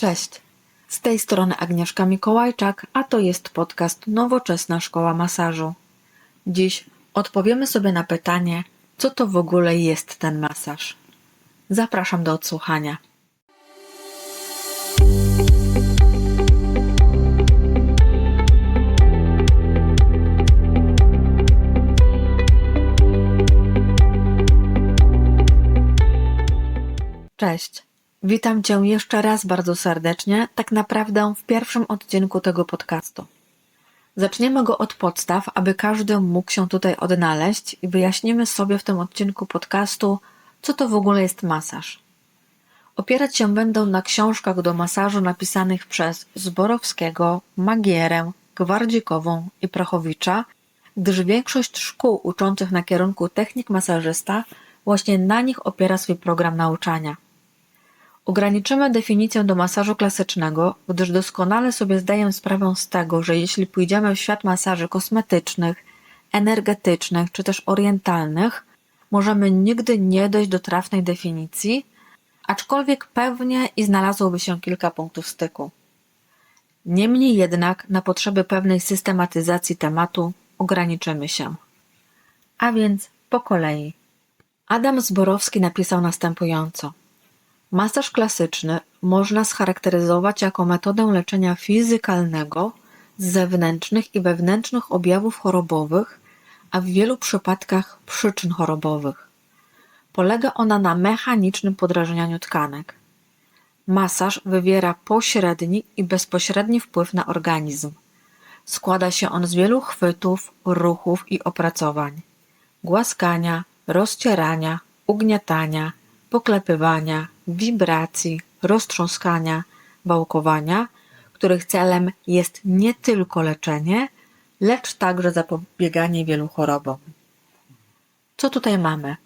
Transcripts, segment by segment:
Cześć. Z tej strony Agnieszka Mikołajczak, a to jest podcast Nowoczesna Szkoła Masażu. Dziś odpowiemy sobie na pytanie, co to w ogóle jest ten masaż. Zapraszam do odsłuchania. Cześć. Witam Cię jeszcze raz bardzo serdecznie, tak naprawdę w pierwszym odcinku tego podcastu. Zaczniemy go od podstaw, aby każdy mógł się tutaj odnaleźć i wyjaśnimy sobie w tym odcinku podcastu, co to w ogóle jest masaż. Opierać się będą na książkach do masażu napisanych przez Zborowskiego, Magierę, Gwardzikową i Prochowicza, gdyż większość szkół uczących na kierunku technik masażysta właśnie na nich opiera swój program nauczania. Ograniczymy definicję do masażu klasycznego, gdyż doskonale sobie zdaję sprawę z tego, że jeśli pójdziemy w świat masaży kosmetycznych, energetycznych czy też orientalnych, możemy nigdy nie dojść do trafnej definicji, aczkolwiek pewnie i znalazłoby się kilka punktów styku. Niemniej jednak na potrzeby pewnej systematyzacji tematu ograniczymy się. A więc po kolei. Adam Zborowski napisał następująco. Masaż klasyczny można scharakteryzować jako metodę leczenia fizykalnego z zewnętrznych i wewnętrznych objawów chorobowych, a w wielu przypadkach przyczyn chorobowych. Polega ona na mechanicznym podrażnianiu tkanek. Masaż wywiera pośredni i bezpośredni wpływ na organizm. Składa się on z wielu chwytów, ruchów i opracowań: głaskania, rozcierania, ugniatania, poklepywania, wibracji, roztrząskania, wałkowania, których celem jest nie tylko leczenie, lecz także zapobieganie wielu chorobom. Co tutaj mamy?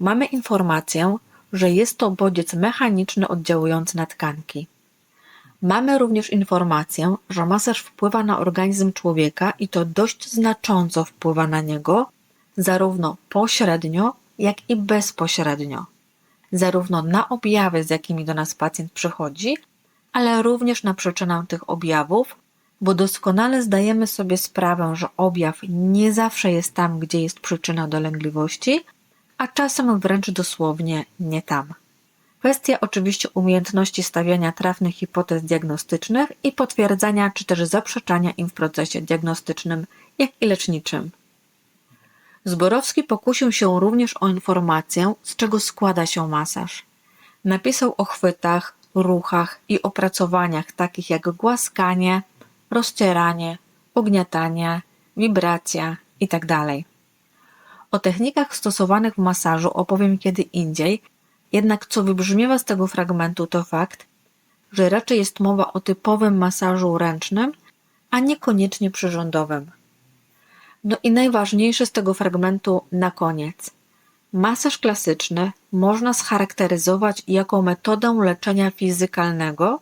Mamy informację, że jest to bodziec mechaniczny oddziałujący na tkanki. Mamy również informację, że masaż wpływa na organizm człowieka i to dość znacząco wpływa na niego, zarówno pośrednio, jak i bezpośrednio zarówno na objawy, z jakimi do nas pacjent przychodzi, ale również na przyczynę tych objawów, bo doskonale zdajemy sobie sprawę, że objaw nie zawsze jest tam, gdzie jest przyczyna dolęgliwości, a czasem wręcz dosłownie nie tam. Kwestia oczywiście umiejętności stawiania trafnych hipotez diagnostycznych i potwierdzania czy też zaprzeczania im w procesie diagnostycznym, jak i leczniczym. Zborowski pokusił się również o informację, z czego składa się masaż. Napisał o chwytach, ruchach i opracowaniach takich jak głaskanie, rozcieranie, ugniatanie, wibracja itd. Tak o technikach stosowanych w masażu opowiem kiedy indziej, jednak co wybrzmiewa z tego fragmentu to fakt, że raczej jest mowa o typowym masażu ręcznym, a niekoniecznie przyrządowym. No i najważniejsze z tego fragmentu na koniec. Masaż klasyczny można scharakteryzować jako metodę leczenia fizykalnego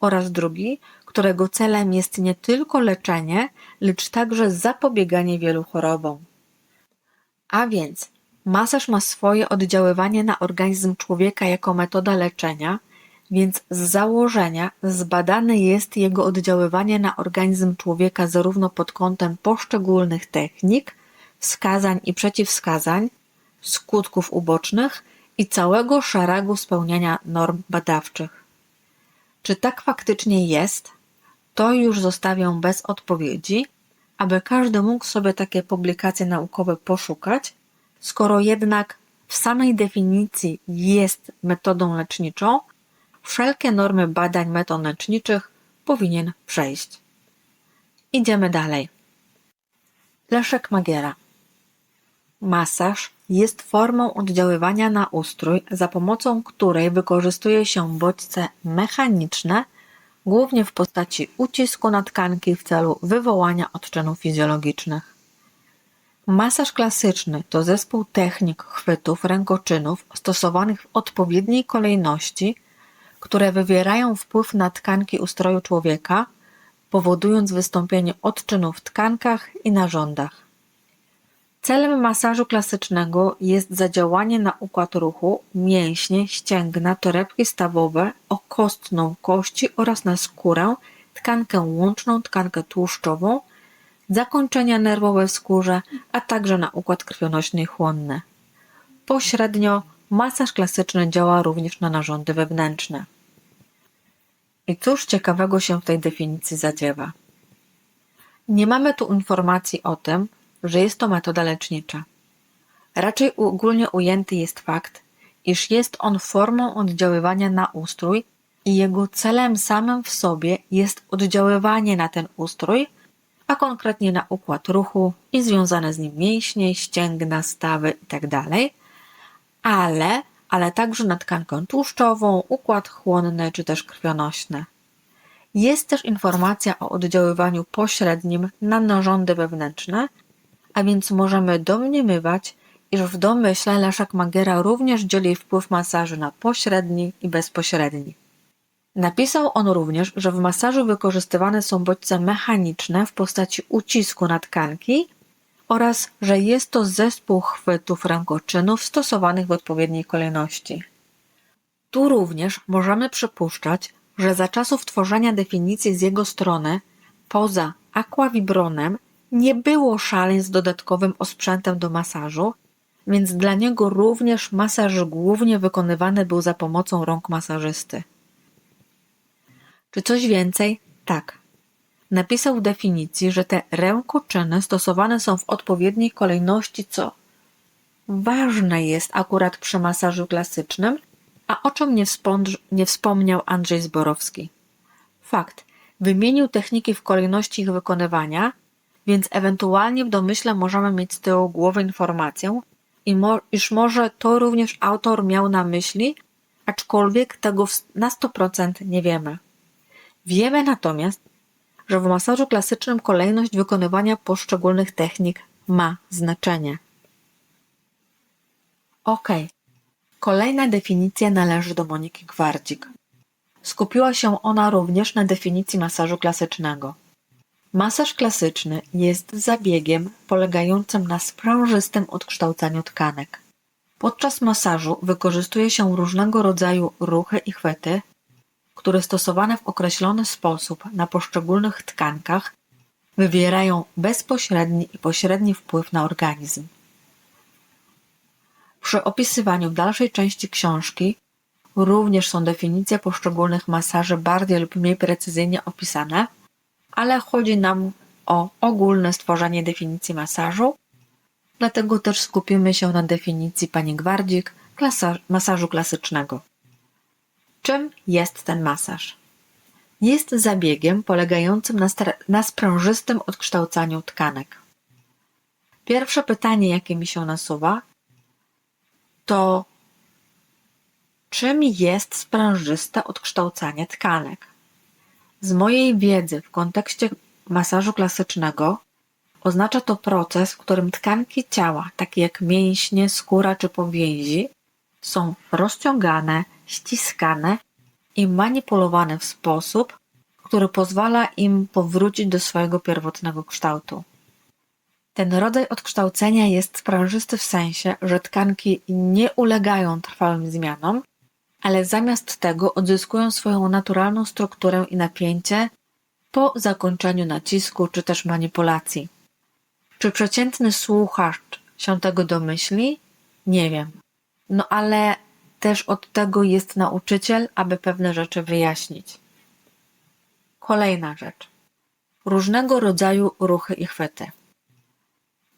oraz drugi, którego celem jest nie tylko leczenie, lecz także zapobieganie wielu chorobom. A więc masaż ma swoje oddziaływanie na organizm człowieka jako metoda leczenia, więc z założenia zbadane jest jego oddziaływanie na organizm człowieka zarówno pod kątem poszczególnych technik, wskazań i przeciwwskazań, skutków ubocznych i całego szeregu spełniania norm badawczych. Czy tak faktycznie jest, to już zostawię bez odpowiedzi, aby każdy mógł sobie takie publikacje naukowe poszukać, skoro jednak w samej definicji jest metodą leczniczą, wszelkie normy badań metodycznych powinien przejść. Idziemy dalej. Leszek Magiera. Masaż jest formą oddziaływania na ustrój, za pomocą której wykorzystuje się bodźce mechaniczne, głównie w postaci ucisku na tkanki w celu wywołania odczynów fizjologicznych. Masaż klasyczny to zespół technik chwytów rękoczynów stosowanych w odpowiedniej kolejności – które wywierają wpływ na tkanki ustroju Celem masażu klasycznego jest zadziałanie na układ ruchu, mięśnie, ścięgna, torebki stawowe, okostną kości oraz na skórę, tkankę łączną, tkankę tłuszczową, zakończenia nerwowe w skórze, a także na układ krwionośny i chłonny. Pośrednio masaż klasyczny działa również na narządy wewnętrzne. I cóż ciekawego się w tej definicji zadziewa? Nie mamy tu informacji o tym, że jest to metoda lecznicza. Raczej ogólnie ujęty jest fakt, iż jest on formą oddziaływania na ustrój i jego celem samym w sobie jest oddziaływanie na ten ustrój, a konkretnie na układ ruchu i związane z nim mięśnie, ścięgna, stawy itd., ale, ale także na tkankę tłuszczową, układ chłonny czy też krwionośny. Jest też informacja o oddziaływaniu pośrednim na narządy wewnętrzne, a więc możemy domniemywać, iż w domyśle Leszek Magera również dzieli wpływ masażu na pośredni i bezpośredni. Napisał on również, że w masażu wykorzystywane są bodźce mechaniczne w postaci ucisku na tkanki oraz że jest to zespół chwytów rękoczynów stosowanych w odpowiedniej kolejności. Tu również możemy przypuszczać, że za czasów tworzenia definicji z jego strony, poza aquavibronem, nie było szaleń z dodatkowym osprzętem do masażu, więc dla niego również masaż głównie wykonywany był za pomocą rąk masażysty. Czy coś więcej? Tak. Napisał w definicji, że te rękoczyny stosowane są w odpowiedniej kolejności, co ważne jest akurat przy masażu klasycznym, a o czym nie, nie wspomniał Andrzej Zborowski. Fakt. Wymienił techniki w kolejności ich wykonywania, więc ewentualnie w domyśle możemy mieć z tyłu głowy informację, iż może to również autor miał na myśli, aczkolwiek tego na 100% nie wiemy. Wiemy natomiast, że w masażu klasycznym kolejność wykonywania poszczególnych technik ma znaczenie. Ok. Kolejna definicja należy do Moniki Gwardzik. Skupiła się ona również na definicji masażu klasycznego. Masaż klasyczny jest zabiegiem polegającym na sprężystym odkształcaniu tkanek. Podczas masażu wykorzystuje się różnego rodzaju ruchy i chwyty, które stosowane w określony sposób na poszczególnych tkankach wywierają bezpośredni i pośredni wpływ na organizm. Przy opisywaniu dalszej części książki również są definicje poszczególnych masaży bardziej lub mniej precyzyjnie opisane, ale chodzi nam o ogólne stworzenie definicji masażu, dlatego też skupimy się na definicji pani Gwardzik masażu klasycznego. Czym jest ten masaż? Jest zabiegiem polegającym na, na sprężystym odkształcaniu tkanek. Pierwsze pytanie, jakie mi się nasuwa, to czym jest sprężyste odkształcanie tkanek? Z mojej wiedzy w kontekście masażu klasycznego oznacza to proces, w którym tkanki ciała, takie jak mięśnie, skóra czy powięzi, są rozciągane, ściskane i manipulowane w sposób, który pozwala im powrócić do swojego pierwotnego kształtu. Ten rodzaj odkształcenia jest sprężysty w sensie, że tkanki nie ulegają trwałym zmianom, ale zamiast tego odzyskują swoją naturalną strukturę i napięcie po zakończeniu nacisku czy też manipulacji. Czy przeciętny słuchacz się tego domyśli? Nie wiem. No ale też od tego jest nauczyciel, aby pewne rzeczy wyjaśnić. Kolejna rzecz. Różnego rodzaju ruchy i chwyty.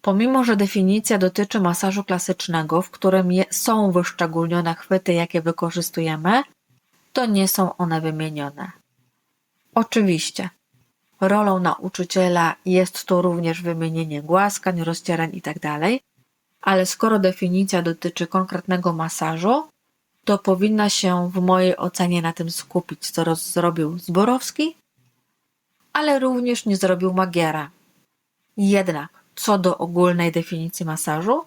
Pomimo, że definicja dotyczy masażu klasycznego, w którym są wyszczególnione chwyty, jakie wykorzystujemy, to nie są one wymienione. Oczywiście, rolą nauczyciela jest tu również wymienienie głaskań, rozcierań itd., tak ale skoro definicja dotyczy konkretnego masażu, to powinna się w mojej ocenie na tym skupić, co zrobił Zborowski, ale również nie zrobił Magiera. Jednak co do ogólnej definicji masażu,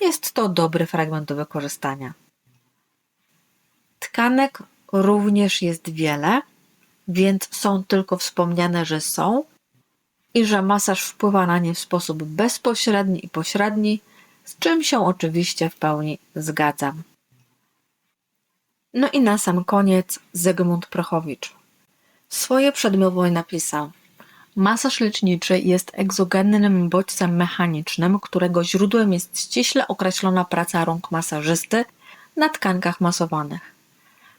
jest to dobry fragment do wykorzystania. Tkanek również jest wiele, więc są tylko wspomniane, że są i że masaż wpływa na nie w sposób bezpośredni i pośredni, z czym się oczywiście w pełni zgadzam. No i na sam koniec Zygmunt Prochowicz. Swoje przedmiotowe napisał. Masaż leczniczy jest egzogennym bodźcem mechanicznym, którego źródłem jest ściśle określona praca rąk masażysty na tkankach masowanych.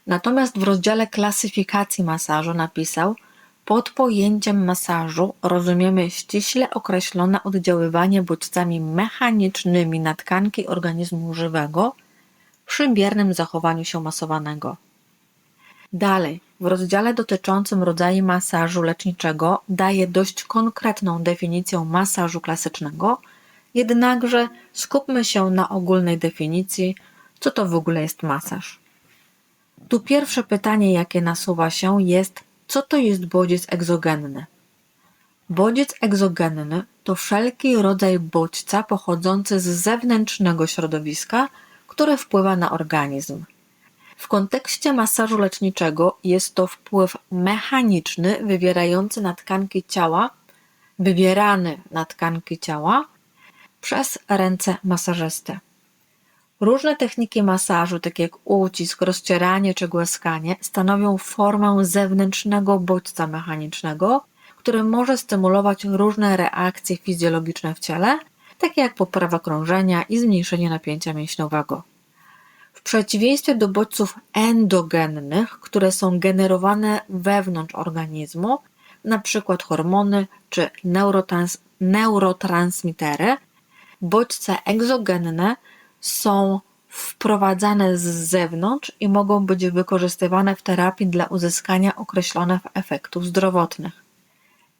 Natomiast w rozdziale klasyfikacji masażu napisał, pod pojęciem masażu rozumiemy ściśle określone oddziaływanie bodźcami mechanicznymi na tkanki organizmu żywego przy biernym zachowaniu się masowanego. Dalej, w rozdziale dotyczącym rodzaju masażu leczniczego daje dość konkretną definicję masażu klasycznego, jednakże skupmy się na ogólnej definicji, co to w ogóle jest masaż. Tu pierwsze pytanie, jakie nasuwa się, jest, co to jest bodziec egzogenny? Bodziec egzogenny to wszelki rodzaj bodźca pochodzący z zewnętrznego środowiska, które wpływa na organizm. W kontekście masażu leczniczego jest to wpływ mechaniczny wywierający na tkanki ciała, wywierany na tkanki ciała przez ręce masażysty. Różne techniki masażu, takie jak ucisk, rozcieranie czy głaskanie, stanowią formę zewnętrznego bodźca mechanicznego, który może stymulować różne reakcje fizjologiczne w ciele, takie jak poprawa krążenia i zmniejszenie napięcia mięśniowego. W przeciwieństwie do bodźców endogennych, które są generowane wewnątrz organizmu, np. hormony czy neurotrans neurotransmitery, bodźce egzogenne są wprowadzane z zewnątrz i mogą być wykorzystywane w terapii dla uzyskania określonych efektów zdrowotnych.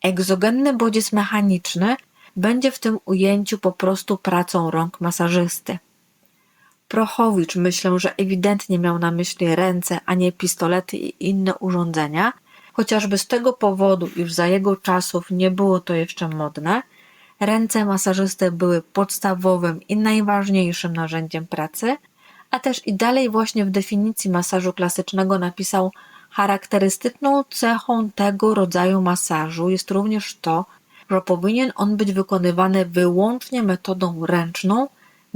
Egzogenny bodziec mechaniczny będzie w tym ujęciu po prostu pracą rąk masażysty. Prochowicz myślę, że ewidentnie miał na myśli ręce, a nie pistolety i inne urządzenia, chociażby z tego powodu, iż za jego czasów nie było to jeszcze modne, ręce masażysty były podstawowym i najważniejszym narzędziem pracy, a też i dalej właśnie w definicji masażu klasycznego napisał charakterystyczną cechą tego rodzaju masażu jest również to, że powinien on być wykonywany wyłącznie metodą ręczną,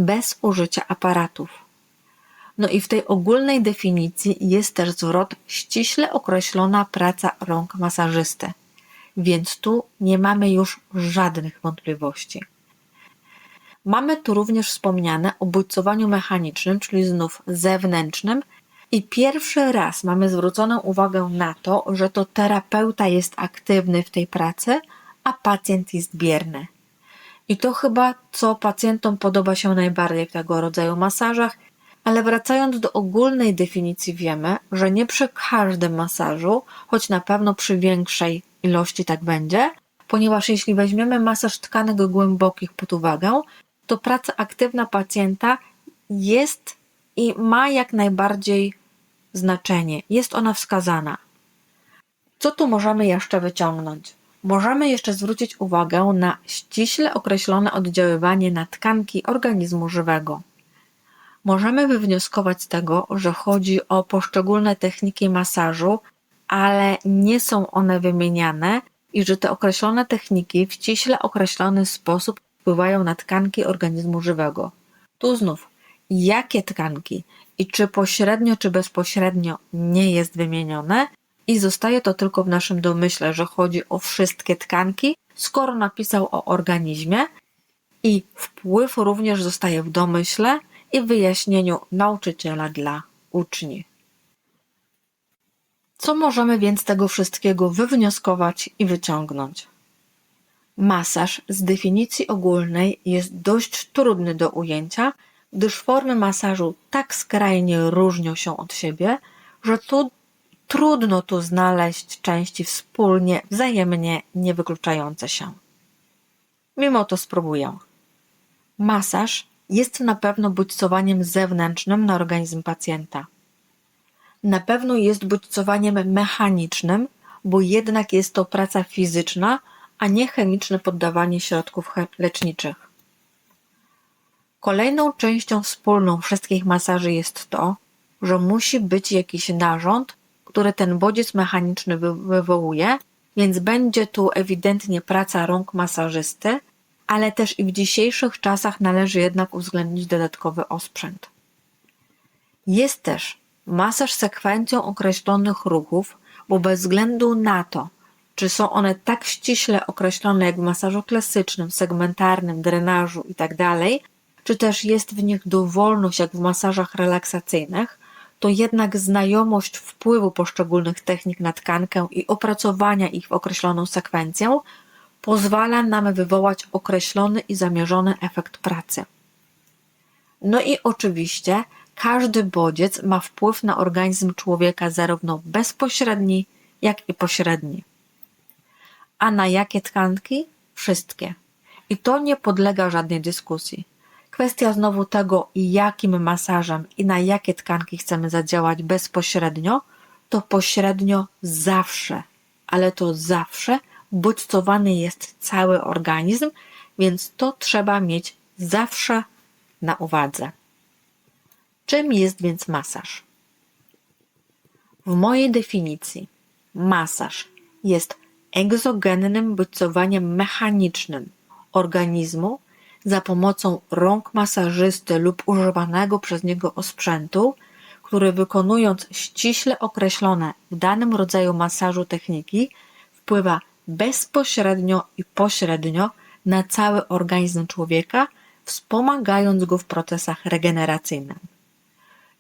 bez użycia aparatów. No i w tej ogólnej definicji jest też zwrot ściśle określona praca rąk masażysty, więc tu nie mamy już żadnych wątpliwości. Mamy tu również wspomniane o bodźcowaniu mechanicznym, czyli znów zewnętrznym, i pierwszy raz mamy zwróconą uwagę na to, że to terapeuta jest aktywny w tej pracy, a pacjent jest bierny. I to chyba, co pacjentom podoba się najbardziej w tego rodzaju masażach, ale wracając do ogólnej definicji, wiemy, że nie przy każdym masażu, choć na pewno przy większej ilości tak będzie, ponieważ jeśli weźmiemy masaż tkanek głębokich pod uwagę, to praca aktywna pacjenta jest i ma jak najbardziej znaczenie, jest ona wskazana. Co tu możemy jeszcze wyciągnąć? Możemy jeszcze zwrócić uwagę na ściśle określone oddziaływanie na tkanki organizmu żywego. Możemy wywnioskować z tego, że chodzi o poszczególne techniki masażu, ale nie są one wymieniane i że te określone techniki w ściśle określony sposób wpływają na tkanki organizmu żywego. Tu znów, jakie tkanki i czy pośrednio, czy bezpośrednio nie jest wymienione, i zostaje to tylko w naszym domyśle, że chodzi o wszystkie tkanki, skoro napisał o organizmie i wpływ również zostaje w domyśle i wyjaśnieniu nauczyciela dla uczniów. Co możemy więc z tego wszystkiego wywnioskować i wyciągnąć? Masaż z definicji ogólnej jest dość trudny do ujęcia, gdyż formy masażu tak skrajnie różnią się od siebie, że tu Trudno tu znaleźć części wspólnie, wzajemnie niewykluczające się. Mimo to spróbuję. Masaż jest na pewno bodźcowaniem zewnętrznym na organizm pacjenta. Na pewno jest bodźcowaniem mechanicznym, bo jednak jest to praca fizyczna, a nie chemiczne poddawanie środków leczniczych. Kolejną częścią wspólną wszystkich masaży jest to, że musi być jakiś narząd, które ten bodziec mechaniczny wywołuje, więc będzie tu ewidentnie praca rąk masażysty, ale też i w dzisiejszych czasach należy jednak uwzględnić dodatkowy osprzęt. Jest też masaż sekwencją określonych ruchów, bo bez względu na to, czy są one tak ściśle określone jak w masażu klasycznym, segmentarnym, drenażu itd., czy też jest w nich dowolność jak w masażach relaksacyjnych, to jednak znajomość wpływu poszczególnych technik na tkankę i opracowania ich w określoną sekwencję pozwala nam wywołać określony i zamierzony efekt pracy. No i oczywiście każdy bodziec ma wpływ na organizm człowieka zarówno bezpośredni, jak i pośredni. A na jakie tkanki? Wszystkie. I to nie podlega żadnej dyskusji. Kwestia znowu tego, jakim masażem i na jakie tkanki chcemy zadziałać bezpośrednio, to pośrednio zawsze, ale to zawsze bodźcowany jest cały organizm, więc to trzeba mieć zawsze na uwadze. Czym jest więc masaż? W mojej definicji masaż jest egzogennym bodźcowaniem mechanicznym organizmu za pomocą rąk masażysty lub używanego przez niego osprzętu, który wykonując ściśle określone w danym rodzaju masażu techniki wpływa bezpośrednio i pośrednio na cały organizm człowieka, wspomagając go w procesach regeneracyjnych.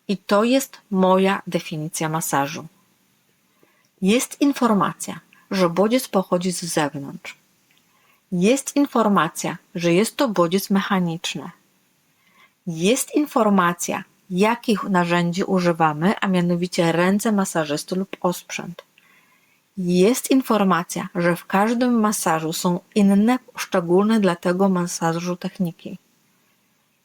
I to jest moja definicja masażu. Jest informacja, że bodziec pochodzi z zewnątrz. Jest informacja, że jest to bodziec mechaniczny. Jest informacja, jakich narzędzi używamy, a mianowicie ręce masażysty lub osprzęt. Jest informacja, że w każdym masażu są inne, szczególne dla tego masażu techniki.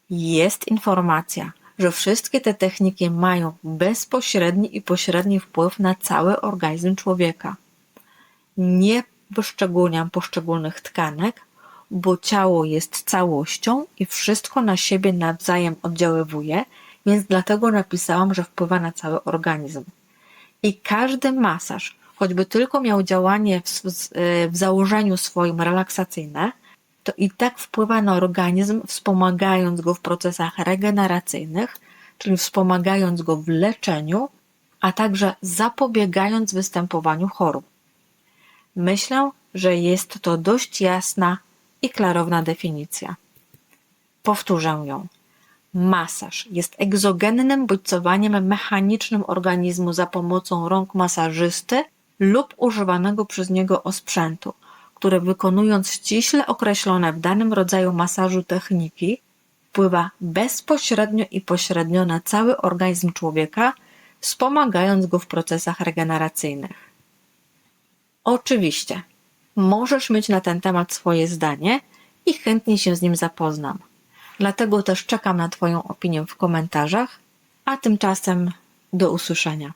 Jest informacja, że wszystkie te techniki mają bezpośredni i pośredni wpływ na cały organizm człowieka. Nie wyszczególniam poszczególnych tkanek, bo ciało jest całością i wszystko na siebie nawzajem oddziaływuje, więc dlatego napisałam, że wpływa na cały organizm. I każdy masaż, choćby tylko miał działanie w, w założeniu swoim relaksacyjne, to i tak wpływa na organizm, wspomagając go w procesach regeneracyjnych, czyli wspomagając go w leczeniu, a także zapobiegając występowaniu chorób. Myślę, że jest to dość jasna i klarowna definicja. Powtórzę ją. Masaż jest egzogennym bodźcowaniem mechanicznym organizmu za pomocą rąk masażysty lub używanego przez niego osprzętu, które wykonując ściśle określone w danym rodzaju masażu techniki, wpływa bezpośrednio i pośrednio na cały organizm człowieka, wspomagając go w procesach regeneracyjnych. Oczywiście, możesz mieć na ten temat swoje zdanie i chętnie się z nim zapoznam. Dlatego też czekam na Twoją opinię w komentarzach, a tymczasem do usłyszenia.